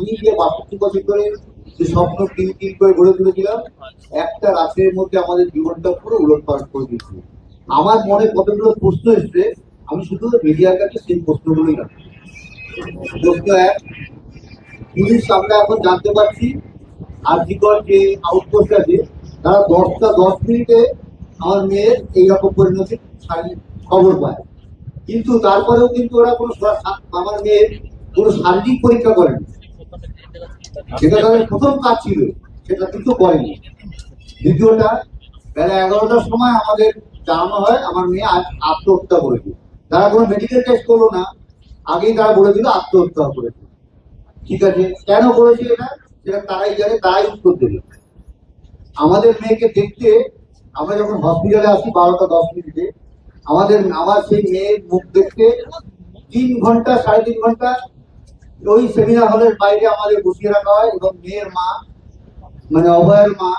আমি যে বাষট্টি ধরে যে স্বপ্ন তিন তিন করে গড়ে তুলেছিলাম, একটা রাতের মধ্যে আমাদের জীবনটা পুরো উলট পালট করে দিয়েছিল আমার মনে কতগুলো প্রশ্ন এসছে, আমি শুধু মিডিয়ার কাছে সেই প্রশ্নগুলোই প্রশ্ন এক, পুলিশ আমরা এখন জানতে পারছি, আর্থিকর যে আউটপোস্ট আছে, তারা দশটা দশ মিনিটে আমার মেয়ের এইরকম পরিণতি খবর পায়। কিন্তু তারপরেও কিন্তু ওরা কোনো আমার মেয়ের কোনো শারীরিক পরীক্ষা করেনি। যেটা তাদের প্রথম কাজ ছিল, সেটা কিন্তু করেনি। দ্বিতীয়টা, বেলা এগারোটার সময় আমাদের জানানো হয়, আমার মেয়ে আজ আত্মহত্যা করেছে। তারা কোনো মেডিকেল টেস্ট করল না, আগেই তারা বলে দিল আত্মহত্যা করেছে। ঠিক আছে, কেন করেছে এটা? সেটা তারাই জানে, তারাই উত্তর দেবে। আমাদের মেয়েকে দেখতে, আমরা যখন হসপিটালে আসি বারোটা, দশ মিনিটে, আমাদের, আমার সেই মেয়ের মুখ দেখতে তিন ঘণ্টা, সাড়ে তিন ঘণ্টা ওই সেমিনার হলের বাইরে আমাদের বসিয়ে রাখা হয় এবং মেয়ের মা মানে অভয়ের মা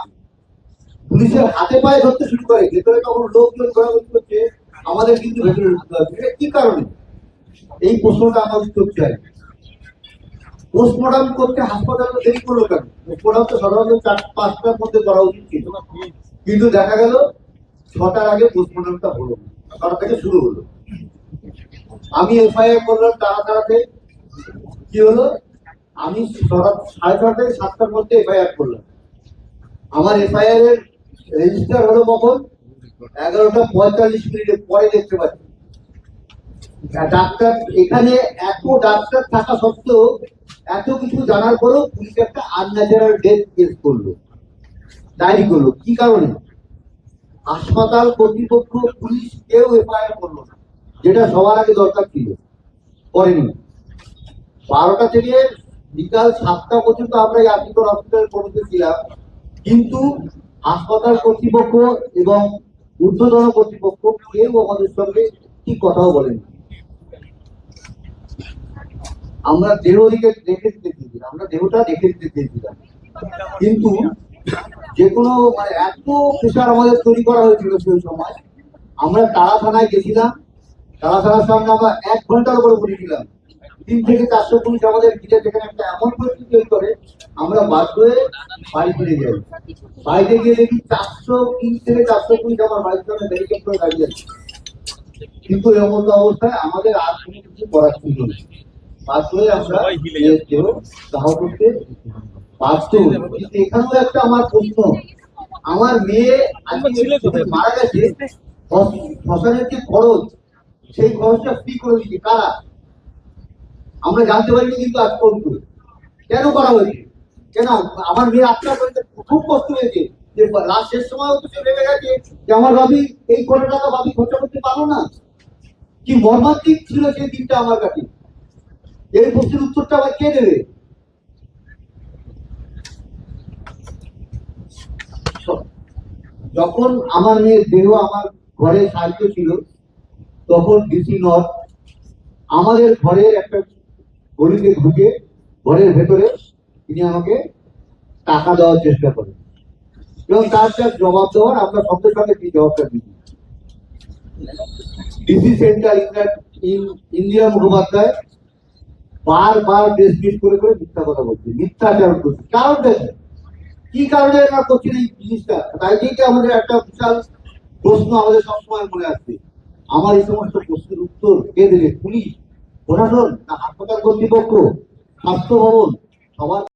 পুলিশের হাতে পায়ে ধরতে শুরু করে। ভেতরে তখন লোকজন ঘোরাঘুরি করছে, আমাদের কিন্তু ভেতরে ঢুকতে হবে। কি কারণে? এই প্রশ্নটা আমার উত্তর চাই। পোস্টমর্টম করতে হাসপাতালে দেরি করল কেন? পোস্টমর্টম তো সাধারণত চার, পাঁচটার মধ্যে করা উচিত ছিল। কিন্তু দেখা গেল, ছটার আগে পোস্টমর্টমটা হলো। ছটা থেকে শুরু হলো। আমি এফআইআর করলাম তারা তাড়াতে কি হলো? আমি সাড়ে ছটা থেকে সাতটার মধ্যে এফআইআর করলাম। আমার এফআইআর এর রেজিস্টার হলো কখন? এগারোটা পঁয়তাল্লিশ মিনিটের পরে দেখতে পাচ্ছি। ডাক্তার, এখানে এত ডাক্তার থাকা সত্ত্বেও এত কিছু জানার পরেও পুলিশ একটা আনন্যাচারাল ডেথ কেস করল। ডায়েরি করল। কি কারণে? হাসপাতাল কর্তৃপক্ষ পুলিশ কেউ এফআইআর করল না, যেটা সবার আগে দরকার ছিল। করেনি। বারোটা থেকে বিকাল সাতটা পর্যন্ত আমরা এই হসপিটাল পৌঁছে ছিলাম। কিন্তু হাসপাতাল কর্তৃপক্ষ এবং ঊর্ধ্বতন কর্তৃপক্ষ কেউ আমাদের সঙ্গে ঠিক কথাও বলেনি। আমরা দেহ দিকে দেখে দিতে চেয়েছিলাম আমরা দেহটা দেখে দিতে চেয়েছিলাম কিন্তু যে কোনো মানে এত প্রেশার আমাদের তৈরি করা হয়েছিল সেই সময়, আমরা তারা থানায় গেছিলাম। তারা থানার সামনে আমরা এক ঘণ্টার উপরে বসেছিলাম তিন থেকে চারশো পুলিশ আমাদের ঘিরে যেখানে একটা এমন পরিস্থিতি তৈরি করে আমরা বাধ্য হয়ে বাড়ি ফিরে যাই। বাড়িতে গিয়ে দেখি চারশো তিন থেকে চারশো পুলিশ আমার বাড়ির সামনে ব্যারিকেড করে দাঁড়িয়ে আছে। কিন্তু এমন অবস্থায় আমাদের আর কোনো কিছু করার ছিল না বাধ্য হয়ে আমরা মেয়ের দেহ করতে বাধ্য। কিন্তু এখানেও একটা আমার প্রশ্ন। আমার মেয়ে মারা গেছে শ্মশানের যে খরচ সেই খরচটা ফ্রি করে দিচ্ছে কারা? আমরা জানতে পারিনি কিন্তু আজ পর্যন্ত কেন করা হয়েছে? কেন? আমার মেয়ে আত্মা করতে খুব কষ্ট হয়েছে। যে লাস্ট শেষ সময় তো সে গেছে। যে আমার ভাবি, এই কোটি টাকা ভাবি খরচা করতে পারো না। কি মর্মান্তিক ছিল সেই দিনটা আমার কাছে। এই প্রশ্নের উত্তরটা আবার কে দেবে? যখন আমার মেয়ের দেহ আমার ঘরে সাহায্য ছিল, তখন ডিসি নর্থ আমাদের ঘরের একটা গলিতে ঢুকে ঘরের ভেতরে তিনি আমাকে টাকা দেওয়ার চেষ্টা করেন। এবং তার যা জবাব দেওয়ার, আমরা সঙ্গে সঙ্গে সেই জবাবটা দিই। ডিসি সেন্টার ইন্দিরা মুখোপাধ্যায় বারবার ডেসমিস করে করে মিথ্যা কথা বলছে মিথ্যাচারণ করছে। কারণ কি? কি কারণে এরা করছেন এই জিনিসটা? তাই থেকে আমাদের একটা বিশাল প্রশ্ন আমাদের সবসময় মনে আসছে। আমার এই সমস্ত প্রশ্নের উত্তর কে দেবে? পুলিশ। প্রশাসন না হাসপাতাল কর্তৃপক্ষ স্বাস্থ্য ভবন সবার